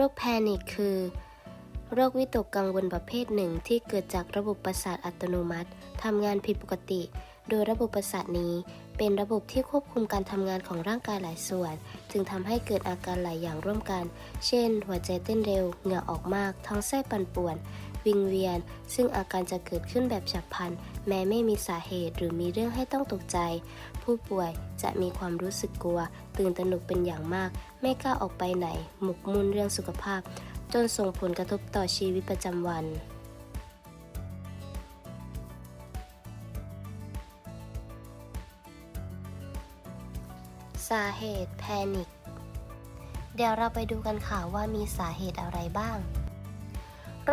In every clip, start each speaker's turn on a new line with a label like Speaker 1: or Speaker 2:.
Speaker 1: รคแพนิคคือ โรควิตกกังวลประเภทหนึ่งที่เกิดจากระบบประสาทอัตโนมัติทำงานผิดปกติ โดยระบบประสาทนี้ เป็นระบบที่ควบคุมการทำงานของร่างกายหลายส่วน จึงทำให้เกิดอาการหลายอย่างร่วมกัน เช่น หัวใจเต้นเร็ว เหงื่อออกมาก ท้องไส้ปั่นป่วน วิงเวียน ซึ่งอาการจะเกิดขึ้นแบบฉับพลัน แม้ไม่มีสาเหตุหรือมีเรื่องให้ต้องตกใจ ผู้ป่วยจะมีความรู้สึกกลัว ตื่นตระหนกเป็นอย่างมาก ไม่กล้าออกไปไหน หมกมุ่นเรื่องสุขภาพ จนส่งผลกระทบต่อชีวิตประจำวันสาเหตุแพนิคเดี๋ยวเราไปดูกันค่ะว่ามีสาเหตุอะไรบ้าง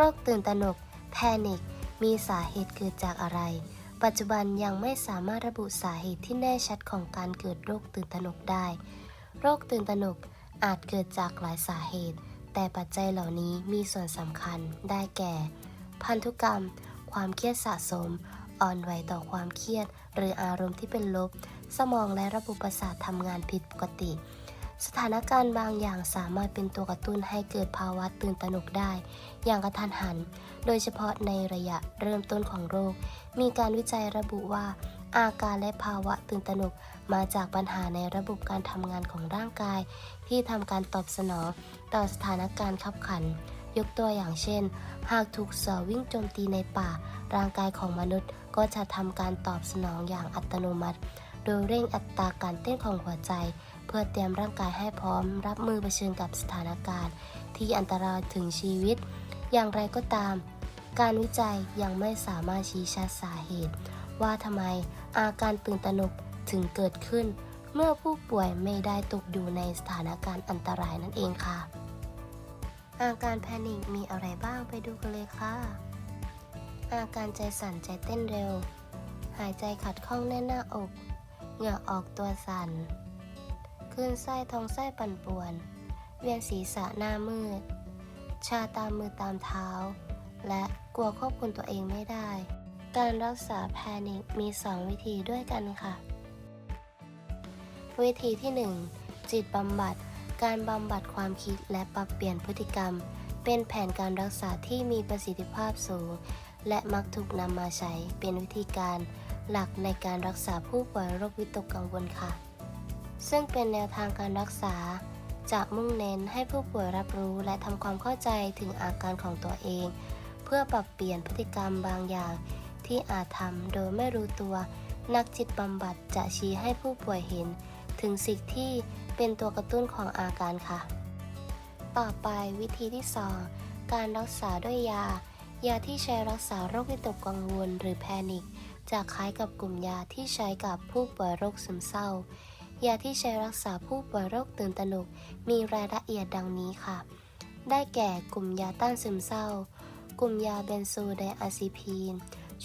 Speaker 1: รคตื่นตระหนก แพนิค มีสาเหตุเกิดจากอะไร ปัจจุบันยังไม่สามารถระบุสาเหตุที่แน่ชัดของการเกิดโรคตื่นตระหนกได้ โรคตื่นตระหนกอาจเกิดจากหลายสาเหตุ แต่ปัจจัยเหล่านี้มีส่วนสำคัญ ได้แก่ พันธุกรรม ความเครียดสะสม อ่อนไหวต่อความเครียด หรืออารมณ์ที่เป็นลบ สมองและระบบประสาททำงานผิดปกติ สถานการณ์บางอย่างสามารถเป็นตัวกระตุ้นให้เกิดภาวะตื่นตระหนกได้ อย่างกระทันหัน โดยเฉพาะในระยะเริ่มต้นของโรค มีการวิจัยระบุว่า อาการและภาวะตื่นตระหนกมาจากปัญหาในระบบการทำงานของร่างกาย ที่ทำการตอบสนอง ต่อสถานการณ์ขับขัน ยกตัวอย่างเช่น หากถูกเสือวิ่งโจมตีในป่า ร่างกายของมนุษย์ก็จะทำการตอบสนองอย่างอัตโนมัติ โดยเร่งอัตราการเต้นของหัวใจ เพื่อเตรียมร่างกายให้พร้อม รับมือเผชิญกับสถานการณ์ ที่อันตรายถึงชีวิต อย่างไรก็ตาม การวิจัยยังไม่สามารถชี้ชัดสาเหตุ ว่าทำไมอาการตื่นตระหนกถึงเกิดขึ้น เมื่อผู้ป่วยไม่ได้ตกอยู่ในสถานการณ์อันตรายนั่นเองค่ะ อาการแพนิคมีอะไรบ้างไปดูกันเลยค่ะ อาการใจสั่นใจเต้นเร็ว หายใจขัดข้องแน่นหน้าอก เหงื่อออกตัวสั่นคลื่นไส้ท้องไส้ปั่นป่วน เวียนศีรษะหน้ามืด ชาตามมือตามเท้า และกลัวควบคุมตัวเองไม่ได้ การรักษาแพนิคมี 2 วิธีด้วยกันค่ะ วิธีที่ 1 จิตบำบัด การบำบัดความคิดและปรับเปลี่ยนพฤติกรรม เป็นแผนการรักษาที่มีประสิทธิภาพสูง และมักถูกนำมาใช้เป็นวิธีการ หลักในการรักษาผู้ป่วยโรควิตกกังวลค่ะ ซึ่งเป็นแนวทางการรักษาจะมุ่งเน้นให้ผู้ป่วยรับรู้และทำความเข้าใจถึงอาการของตัวเอง เพื่อปรับเปลี่ยนพฤติกรรมบางอย่าง ที่อาจทำโดยไม่รู้ตัว นักจิตบำบัดจะชี้ให้ผู้ป่วยเห็น ถึงสิ่งที่เป็นตัวกระตุ้นของอาการค่ะ ต่อไปวิธีที่ 2 การรักษาด้วยยา ยาที่ใช้รักษาโรควิตกกังวล หรือแพนิค จะคล้ายกับกลุ่มยาที่ใช้กับผู้ป่วยโรคซึมเศร้า ยาที่ใช้รักษาผู้ป่วยโรคตื่นตระหนกมีรายละเอียดดังนี้ค่ะ ได้แก่กลุ่มยาต้านซึมเศร้า กลุ่มยาเบนโซไดอะซิพีน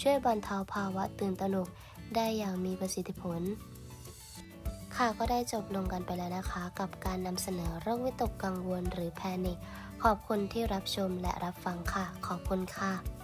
Speaker 1: ช่วยบรรเทาภาวะตื่นตระหนกได้อย่างมีประสิทธิผล ค่ะก็ได้จบลงกันไปแล้วนะคะ กับการนำเสนอโรควิตกกังวลหรือแพนิคขอบคุณที่รับชมและรับฟังค่ะ ขอบคุณค่ะ